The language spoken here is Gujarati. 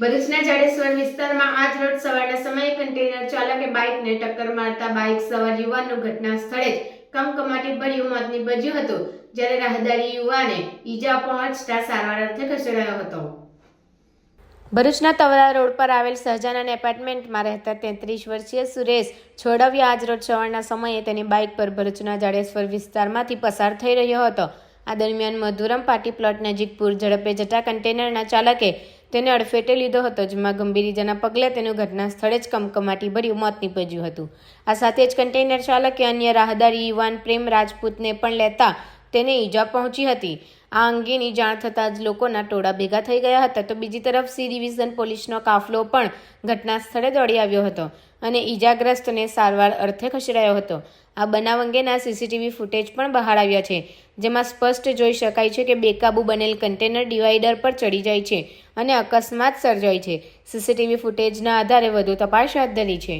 ભરૂચના જાડેશ્વર વિસ્તારમાં આજ રોજ સવારના સમયે કન્ટેનર ચાલકે બાઇકને ટક્કર મારતા બાઇક સવાર યુવાનનું ઘટના સ્થળે જ કમકમાટી ભર્યું મોત નીપજ્યું હતું. જ્યારે રાહદારી યુવાને ઈજા પહોંચતા સારવાર અર્થે ખસેડાયો હતો. ભરૂચના તવરા રોડ પર આવેલ સહજાનંદ એપાર્ટમેન્ટમાં રહેતા તેત્રીસ વર્ષીય સુરેશ છોડવિયા આજ રોજ સવારના સમયે તેની બાઇક પર ભરૂચના જાડેશ્વર વિસ્તારમાંથી પસાર થઈ રહ્યો હતો. આ દરમિયાન મધુરમ પાર્ટી પ્લોટ નજીક પૂર ઝડપે જતા કન્ટેનરના ચાલકે તેને અડફેટે લીધો હતો. જેમાં ગંભીર ઇજાના પગલે તેનું ઘટના સ્થળે જ કમકમાટી ભર્યું, મોત નીપજ્યું હતું. આ સાથે જ કન્ટેનર ચાલકે અન્ય રાહદારી યુવાન પ્રેમ રાજપૂતને પણ લેતા તેને ઈજા પહોંચી હતી. આ અંગેની જાણ થતાં જ લોકોના ટોળા ભેગા થઈ ગયા હતા. તો બીજી તરફ સી ડિવિઝન પોલીસનો કાફલો પણ ઘટના સ્થળે દોડી આવ્યો હતો. અને ઈજાગ્રસ્તને સારવાર અર્થે ખસેડાયો હતો. આ બનાવ અંગેના સીસીટીવી ફૂટેજ પણ બહાર આવ્યા છે, જેમાં સ્પષ્ટ જોઈ શકાય છે કે બેકાબુ બનેલ કન્ટેનર ડિવાઈડર પર ચડી જાય છે અને અકસ્માત સર્જાય છે. સીસીટીવી ફૂટેજના આધારે વધુ તપાસ હાથ ધરી છે.